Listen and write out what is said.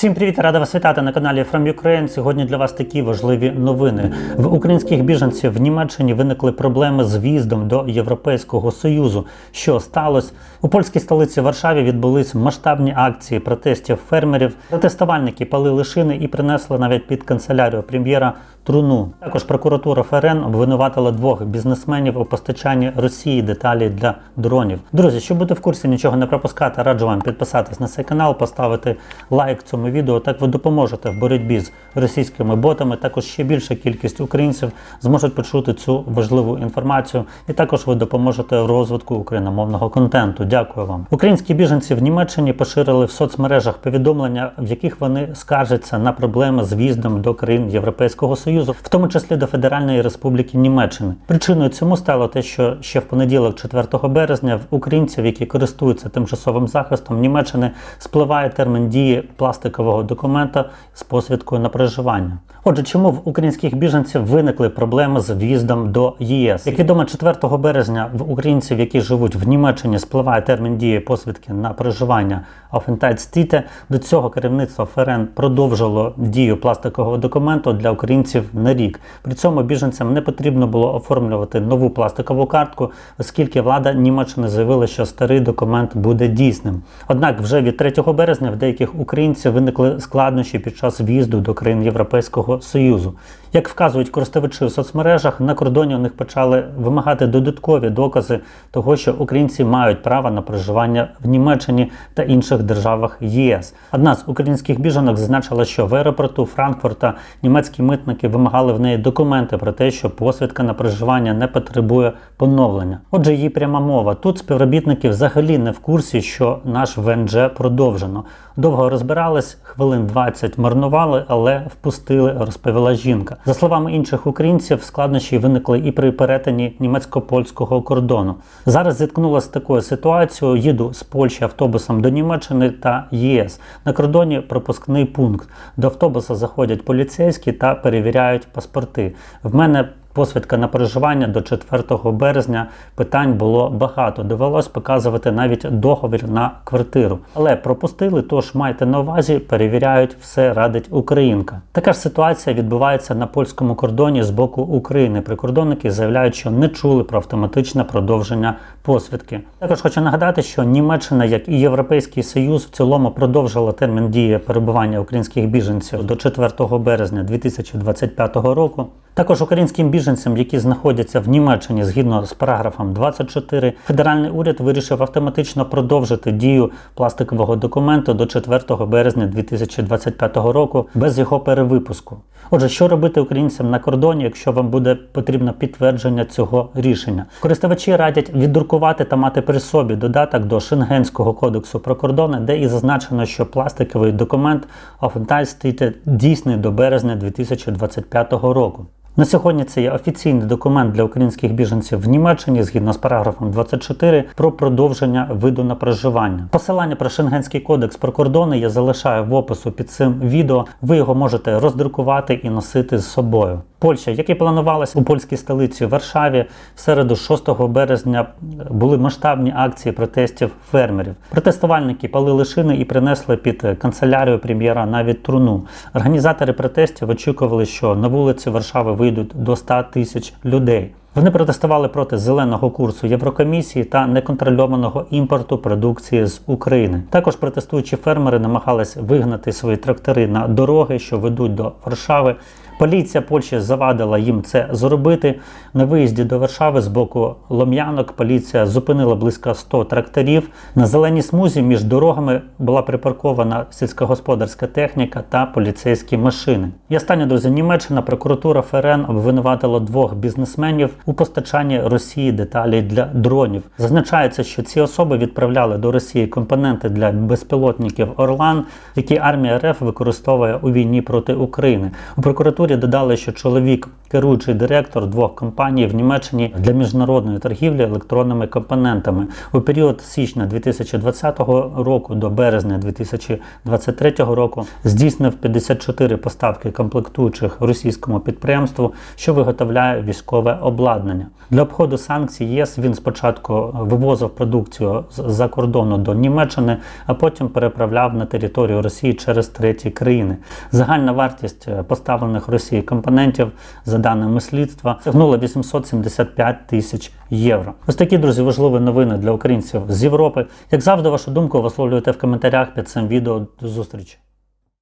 Всім привіт, рада вас вітати на каналі From Ukraine. Сьогодні для вас такі важливі новини. В українських біженців в Німеччині виникли проблеми з в'їздом до Європейського Союзу. Що сталося? У польській столиці Варшаві відбулись масштабні акції протестів фермерів. Протестувальники палили шини і принесли навіть під канцелярію прем'єра труну. Також прокуратура ФРН обвинуватила двох бізнесменів у постачанні Росії деталі для дронів. Друзі, щоб бути в курсі, нічого не пропускати, раджу вам підписатись на цей канал, поставити лайк цьому відео. Так ви допоможете в боротьбі з російськими ботами. Також ще більша кількість українців зможуть почути цю важливу інформацію, і також ви допоможете в розвитку україномовного контенту. Дякую вам. Українські біженці в Німеччині поширили в соцмережах повідомлення, в яких вони скаржаться на проблеми з в'їздом до країн Європейського Союзу, в тому числі до Федеральної Республіки Німеччини. Причиною цьому стало те, що ще в понеділок, 4 березня, в українців, які користуються тимчасовим захистом Німеччини, спливає термін дії пластикового документа з посвідкою на проживання. Отже, чому в українських біженців виникли проблеми з в'їздом до ЄС? Як відомо, 4 березня в українців, які живуть в Німеччині, спливає термін дії посвідки на проживання Aufenthaltstitel. До цього керівництво ФРН продовжило дію пластикового документу для українців на рік. При цьому біженцям не потрібно було оформлювати нову пластикову картку, оскільки влада Німеччини заявила, що старий документ буде дійсним. Однак, вже від 3 березня в деяких українців виникли складнощі під час в'їзду до країн Європейського Союзу. Як вказують користувачі у соцмережах, на кордоні у них почали вимагати додаткові докази того, що українці мають право на проживання в Німеччині та інших державах ЄС. Одна з українських біженок зазначила, що в аеропорту Франкфурта німецькі митники вимагали в неї документи про те, що посвідка на проживання не потребує поновлення. Отже, її пряма мова. Тут співробітники взагалі не в курсі, що наш ВНЖ продовжено. Довго розбирались, хвилин 20 марнували, але впустили, розповіла жінка. За словами інших українців, складнощі виникли і при перетині німецько-польського кордону. Зараз зіткнулася з такою ситуацією. Їду з Польщі автобусом до Німеччини та ЄС. На кордоні пропускний пункт. До автобуса заходять поліцейські та перевіряють паспорти. В мене Посвідка на проживання до 4 березня питань було багато. Довелось показувати навіть договір на квартиру. Але пропустили, тож майте на увазі, перевіряють все, радить Українка. Така ж ситуація відбувається на польському кордоні з боку України. Прикордонники заявляють, що не чули про автоматичне продовження посвідки. Також хочу нагадати, що Німеччина, як і Європейський Союз, в цілому продовжила термін дії перебування українських біженців до 4 березня 2025 року. Також українським біженцям, які знаходяться в Німеччині згідно з параграфом 24, федеральний уряд вирішив автоматично продовжити дію пластикового документу до 4 березня 2025 року без його перевипуску. Отже, що робити українцям на кордоні, якщо вам буде потрібно підтвердження цього рішення? Користувачі радять віддрукувати та мати при собі додаток до Шенгенського кодексу про кордони, де і зазначено, що пластиковий документ Aufenthaltstitel дійсний до березня 2025 року. На сьогодні це є офіційний документ для українських біженців в Німеччині згідно з параграфом 24 про продовження виду на проживання. Посилання про Шенгенський кодекс про кордони я залишаю в опису під цим відео. Ви його можете роздрукувати і носити з собою. Польща, як і планувалось у польській столиці Варшаві, в середу 6 березня були масштабні акції протестів фермерів. Протестувальники палили шини і принесли під канцелярію прем'єра навіть труну. Організатори протестів очікували, що на вулиці Варшави вийдуть до 100 тисяч людей. Вони протестували проти зеленого курсу Єврокомісії та неконтрольованого імпорту продукції з України. Також протестуючі фермери намагались вигнати свої трактори на дороги, що ведуть до Варшави. Поліція Польщі завадила їм це зробити. На виїзді до Варшави з боку Лом'янок поліція зупинила близько 100 тракторів. На зеленій смузі між дорогами була припаркована сільськогосподарська техніка та поліцейські машини. І останнє, друзі, Німеччина прокуратура ФРН обвинуватила двох бізнесменів у постачанні Росії деталі для дронів. Зазначається, що ці особи відправляли до Росії компоненти для безпілотників Орлан, які армія РФ використовує у війні проти України. У прокуратурі коментаторі додали, що чоловік керуючий директор двох компаній в Німеччині для міжнародної торгівлі електронними компонентами у період січня 2020 року до березня 2023 року здійснив 54 поставки комплектуючих російському підприємству, що виготовляє військове обладнання. Для обходу санкцій ЄС він спочатку вивозив продукцію з-за кордону до Німеччини, а потім переправляв на територію Росії через треті країни. Загальна вартість е, поставлених Росії компонентів, за даними слідства, сягнула 875 тисяч євро. Ось такі друзі важливі новини для українців з Європи. Як завжди, вашу думку висловлюєте в коментарях під цим відео. До зустрічі.